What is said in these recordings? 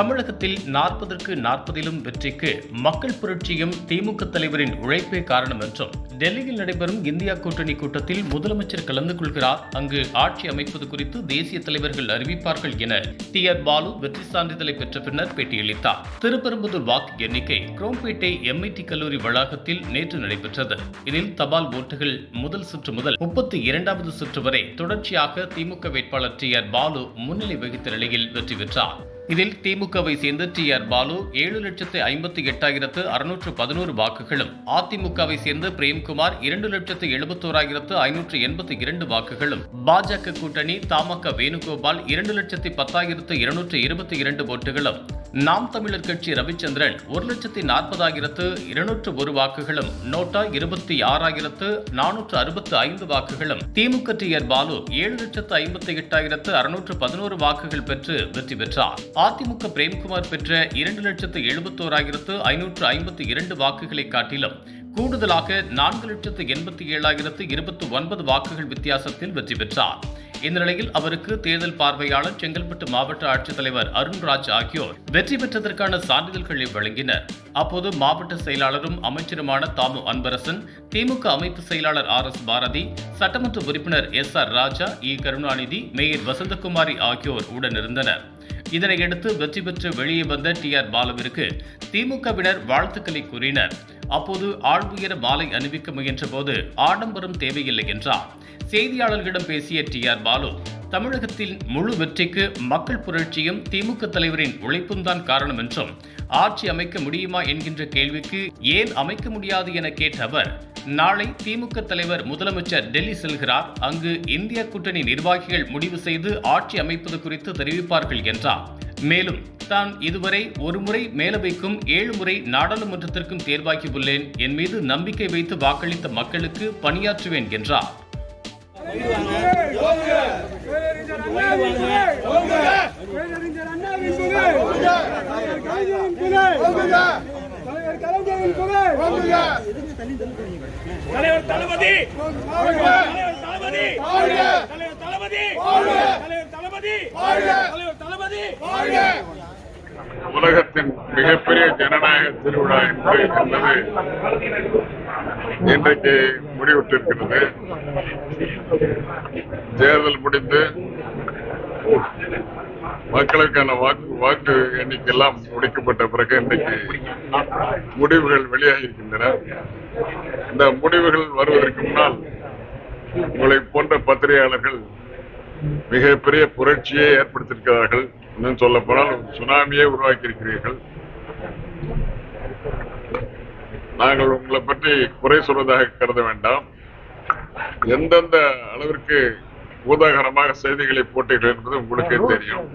தமிழகத்தில் நாற்பதற்கு நாற்பதிலும் வெற்றிக்கு மக்கள் புரட்சியும் திமுக தலைவரின் உழைப்பே காரணம் என்றும் டெல்லியில் நடைபெறும் இந்தியா கூட்டணி கூட்டத்தில் முதலமைச்சர் கலந்து கொள்கிறார். அங்கு ஆட்சி அமைப்பது குறித்து தேசிய தலைவர்கள் அறிவிப்பார்கள் என டி ஆர் பாலு வெற்றி சான்றிதழை பெற்ற பின்னர் பேட்டியளித்தார். திருப்பெரும்புதூர் வாக்கு எண்ணிக்கை குரோம்பேட்டை எம்ஐடி கல்லூரி வளாகத்தில் நேற்று நடைபெற்றது. இதில் தபால் ஓட்டுகள் முதல் சுற்று முதல் முப்பத்தி இரண்டாவது சுற்று வரை தொடர்ச்சியாக திமுக வேட்பாளர் டி ஆர் பாலு முன்னிலை வகித்த நிலையில் வெற்றி பெற்றார். இதில் திமுகவை சேர்ந்த டி ஆர் பாலு ஏழு லட்சத்து ஐம்பத்தி எட்டாயிரத்து அறுநூற்று பதினோரு வாக்குகளும் அதிமுகவை சேர்ந்த பிரேம்குமார் இரண்டு லட்சத்து எழுபத்தோராயிரத்து ஐநூற்று எண்பத்தி இரண்டு வாக்குகளும் பாஜக கூட்டணி தமாக வேணுகோபால் இரண்டு லட்சத்து பத்தாயிரத்து இருநூற்று இருபத்தி இரண்டு ஓட்டுகளும் நாம் தமிழர் கட்சி ரவிச்சந்திரன் ஒரு லட்சத்தி நாற்பதாயிரத்து இருநூற்று ஒரு வாக்குகளும் நோட்டா இருபத்தி ஆறாயிரத்து நானூற்று அறுபத்து ஐந்து வாக்குகளும் திமுக டி ஆர் பாலு ஏழு லட்சத்து ஐம்பத்தி எட்டாயிரத்து அறுநூற்று பதினோரு வாக்குகள் பெற்று வெற்றி பெற்றார். அதிமுக பிரேம்குமார் பெற்ற இரண்டு லட்சத்து எழுபத்தோராயிரத்து ஐநூற்று ஐம்பத்தி இரண்டு வாக்குகளை காட்டிலும் கூடுதலாக நான்கு லட்சத்து எண்பத்தி ஏழாயிரத்து இருபத்தி ஒன்பது வாக்குகள் வித்தியாசத்தில் வெற்றி பெற்றார். இந்நிலையில் அவருக்கு தேர்தல் பார்வையாளர் செங்கல்பட்டு மாவட்ட ஆட்சித்தலைவர் அருண்ராஜ் ஆகியோர் வெற்றி பெற்றதற்கான சான்றிதழ்களை வழங்கினர். அப்போது மாவட்ட செயலாளரும் அமைச்சருமான தாமு அன்பரசன் திமுக அமைப்பு செயலாளர் ஆர் எஸ் பாரதி சட்டமன்ற உறுப்பினர் S R Raja E Karunanidhi mayor Vasanthakumari ஆகியோர் உடனிருந்தனர். இதனையடுத்து வெற்றி பெற்று வெளியே வந்த டி ஆர் பாலுவிற்கு திமுகவினர் வாழ்த்துக்களை கூறினர். அப்போது ஆழ்வுயர மாலை அணிவிக்க முயன்றபோது ஆடம்பரம் தேவையில்லை என்றார். செய்தியாளர்களிடம் பேசிய டி ஆர் பாலு தமிழகத்தில் முழு வெற்றிக்கு மக்கள் புரட்சியும் திமுக தலைவரின் உழைப்பும் தான் காரணம் என்றும் ஆட்சி அமைக்க முடியுமா என்கின்ற கேள்விக்கு ஏன் அமைக்க முடியாது என கேட்ட அவர் நாளை திமுக தலைவர் முதலமைச்சர் டெல்லி செல்கிறார். அங்கு இந்திய கூட்டணி நிர்வாகிகள் முடிவு செய்து ஆட்சி அமைப்பது குறித்து தெரிவிப்பார்கள் என்றார். மேலும் தான் இதுவரை ஒருமுறை மேலவைக்கும் ஏழு முறை நாடாளுமன்றத்திற்கும் தேர்வாகியுள்ளேன். என் மீது நம்பிக்கை வைத்து வாக்களித்த மக்களுக்கு பணியாற்றுவேன் என்றார். அண்ணாவின் தலைவர் தளபதி தலைவர் தளபதி தலைவர் தளபதி தலைவர் தளபதி உலகத்தின் மிகப்பெரிய ஜனநாயக திருவிழா என்பது என்பது இன்றைக்கு முடிவுற்றிருக்கிறது. தேர்தல் முடிந்து மக்களுக்கான வாக்கு வாக்கு எண்ணிக்கையெல்லாம் முடிக்கப்பட்ட பிறகு இன்றைக்கு முடிவுகள் வெளியாகி இருக்கின்றன இந்த முடிவுகள் வருவதற்கு முன்னால் உங்களை போன்ற பத்திரிகையாளர்கள் மிகப்பெரிய புரட்சியை ஏற்படுத்தியிருக்கிறார்கள் இன்னும் சொல்ல போனால் சுனாமியை உருவாக்கி இருக்கிறீர்கள் நாங்கள் உங்களை பற்றி குறை சொல்வதாக கருத வேண்டாம். எந்தெந்த அளவிற்கு பூதாகரமாக செய்திகளை போட்டீர்கள் என்பது உங்களுக்கே தெரியும்.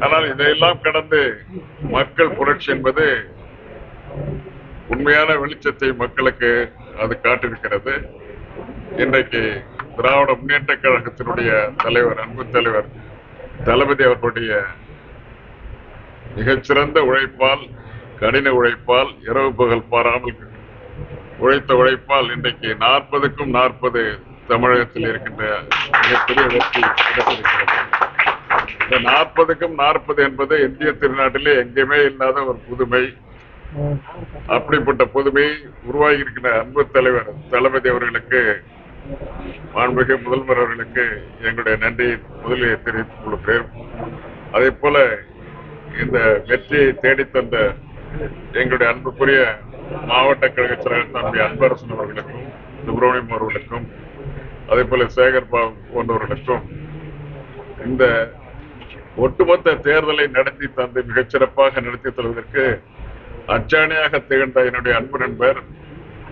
ஆனால் இதையெல்லாம் கடந்து மக்கள் புரட்சி என்பது உண்மையான வெளிச்சத்தை மக்களுக்கு அது காட்டிருக்கிறது இன்றைக்கு திராவிட முன்னேற்ற கழகத்தினுடைய தலைவர் அன்பு தலைவர் தளபதி அவர்களுடைய மிகச்சிறந்த உழைப்பால் கடின உழைப்பால் இரவு பகல் பாராமல் உழைத்த உழைப்பால் இன்றைக்கு நாற்பதுக்கும் நாற்பது தமிழகத்தில் இருக்கின்ற மிகப்பெரிய வெற்றி இந்த நாற்பதுக்கும் நாற்பது என்பது இந்திய திருநாட்டிலே எங்கேயுமே இல்லாத ஒரு புதுமை. அப்படிப்பட்ட புதுமை உருவாகி இருக்கிற அன்பு தலைவர் தளபதி அவர்களுக்கு மாண்புமிகு முதல்வர் அவர்களுக்கு எங்களுடைய நன்றியை முதலில் தெரிவித்துக் கொள்கிறேன். அதே போல இந்த வெற்றியை தேடித்தந்த எங்களுடைய அன்புக்குரிய மாவட்ட கழக செயலாளர் தம்பி அன்பரசன் அவர்களுக்கும் சுப்பிரமணியம் அவர்களுக்கும் அதே போல சேகர் பாபு போன்றவர்களுக்கும் இந்த ஒட்டுமொத்த தேர்தலை நடத்தி தந்து மிகச்சிறப்பாக நடத்தி தருவதற்கு அச்சாணியாக திகழ்ந்த என்னுடைய அன்பு நண்பர்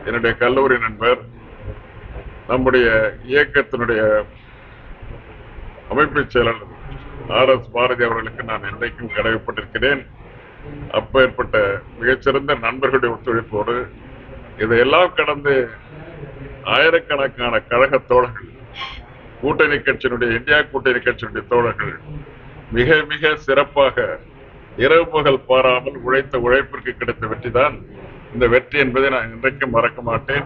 என்னுடைய கல்லூரி நண்பர் நம்முடைய இயக்கத்தினுடைய அமைப்பு செயலாளர் ஆர் எஸ் பாரதி அவர்களுக்கு நான் என்றைக்கும் கடமைப்பட்டிருக்கிறேன். அப்பேற்பட்ட மிகச்சிறந்த நண்பர்களுடைய ஒத்துழைப்போடு இதையெல்லாம் கடந்து ஆயிரக்கணக்கான கழக தோழர்கள் கூட்டணி கட்சியினுடைய இந்தியா கூட்டணி கட்சியினுடைய தோழர்கள் மிக மிக சிறப்பாக இரவு பகல் பாராமல் உழைத்த உழைப்பிற்கு கிடைத்த வெற்றி தான் இந்த வெற்றி என்பதை நான் இன்றைக்கும் மறக்க மாட்டேன்.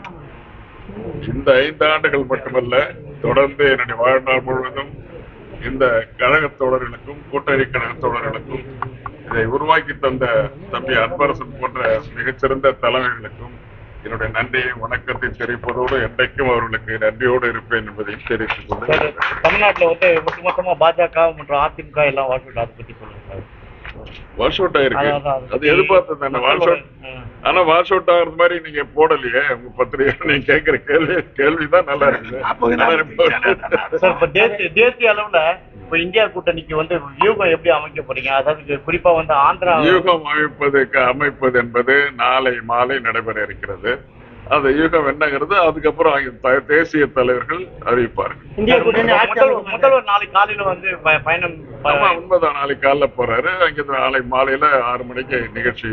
இந்த ஐந்து ஆண்டுகள் மட்டுமல்ல தொடர்ந்து என்னுடைய வாழ்நாள் முழுவதும் இந்த கழக தோழர்களுக்கும் கூட்டணி கழக தோழர்களுக்கும் இதை உருவாக்கி தந்த தம்பி அன்பரசன் போன்ற மிகச்சிறந்த தலைவர்களுக்கும் என்னுடைய நன்றியை வணக்கத்தை தெரிவிப்பதோடு என்றைக்கும் அவர்களுக்கு நன்றியோடு இருப்பேன் என்பதையும் தெரிவித்துக் சார் தமிழ்நாட்டுல வந்து ஒட்டுமொத்தமா பாஜக மற்றும் அதிமுக எல்லாம் வாழ்க்கை அதை பத்தி சொல்லுங்க வாஷ் அவுட் ஆயிருக்கு. அது எதிர்பார்த்தது தானே வாஷ் அவுட். ஆனா வாஷ் அவுட் ஆகுறது மாதிரி நீங்க போடலையே உங்க பத்திரிகை நீங்க கேட்கிற கேள்வி கேள்விதான் நல்லா தேசிய தேசிய அளவுல இப்ப இந்தியா கூட்டணிக்கு வந்து வியூகம் எப்படி அமைக்க போறீங்க? அதாவது குறிப்பா வந்து ஆந்திரா யூகம் அமைப்பதற்கு அமைப்பது என்பது நாளை மாலை நடைபெற இருக்கிறது. அந்த யூகம் என்னங்கிறது அதுக்கப்புறம் தேசிய தலைவர்கள் அறிவிப்பார்கள். இந்தியா முதல்வர் நாளைக்கு காலையில வந்து பயணம் உண்மைதான். நாளைக்கு காலைல போறாரு. அங்க நாளை மாலையில ஆறு மணிக்கு நிகழ்ச்சி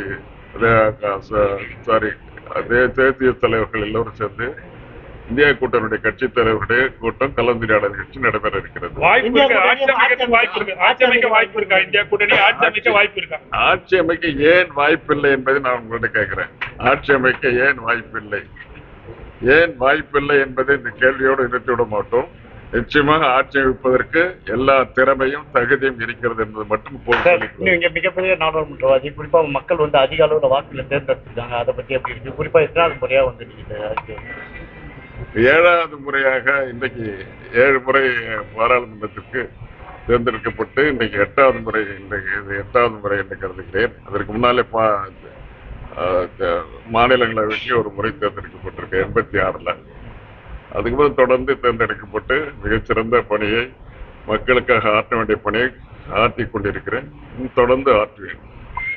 சாரி தேசிய தலைவர்கள் எல்லோரும் சேர்ந்து இந்தியா கூட்டணியுடைய கட்சி தலைவருடைய கூட்டம் கலந்துரையாடல் நிகழ்ச்சி நடைபெற இருக்கிறது. வாய்ப்பு இருக்கு? ஆட்சி அமைக்க வாய்ப்பு இருக்கு? ஆட்சி அமைக்க வாய்ப்பு இருக்கா? இந்தியா கூட்டணி ஆட்சி அமைக்க வாய்ப்பு இருக்கா? ஆட்சி அமைக்க ஏன் வாய்ப்பில்லை என்பதை நான் உங்கள்கிட்ட கேட்கிறேன். ஆட்சி அமைக்க ஏன் வாய்ப்பில்லை? ஏன் வாய்ப்பில்லை என்பதை இந்த கேள்வியோடு நிறுத்திவிட மாட்டோம். நிச்சயமாக ஆட்சி அமைப்பதற்கு எல்லா திறமையும் தகுதியும் இருக்கிறது என்பது மட்டும் இங்க மிகப்பெரிய நாடாளுமன்றவாதி குறிப்பா மக்கள் வந்து அதிக அளவுல வாக்குல தேர்ந்தெடுத்திருக்காங்க. அதை பத்தி எப்படி இருக்கு? குறிப்பா எத்தனாவது முறையா வந்து நீங்க? ஏழாவது முறையாக இன்றைக்கு ஏழு முறை பாராளுமன்றத்திற்கு தேர்ந்தெடுக்கப்பட்டு இன்றைக்கு எட்டாவது முறை இன்றைக்கு இது எட்டாவது முறை என்று கருதுகிறேன். அதற்கு முன்னாலே பா மாநிலங்களவைக்கு ஒரு முறை தேர்ந்தெடுக்கப்பட்டிருக்கு எண்பத்தி ஆறுல. அதுக்கப்புறம் தொடர்ந்து தேர்ந்தெடுக்கப்பட்டு மிகச்சிறந்த பணியை மக்களுக்காக ஆற்ற வேண்டிய பணியை ஆற்றி கொண்டிருக்கிறேன். தொடர்ந்து ஆற்றுவேன்.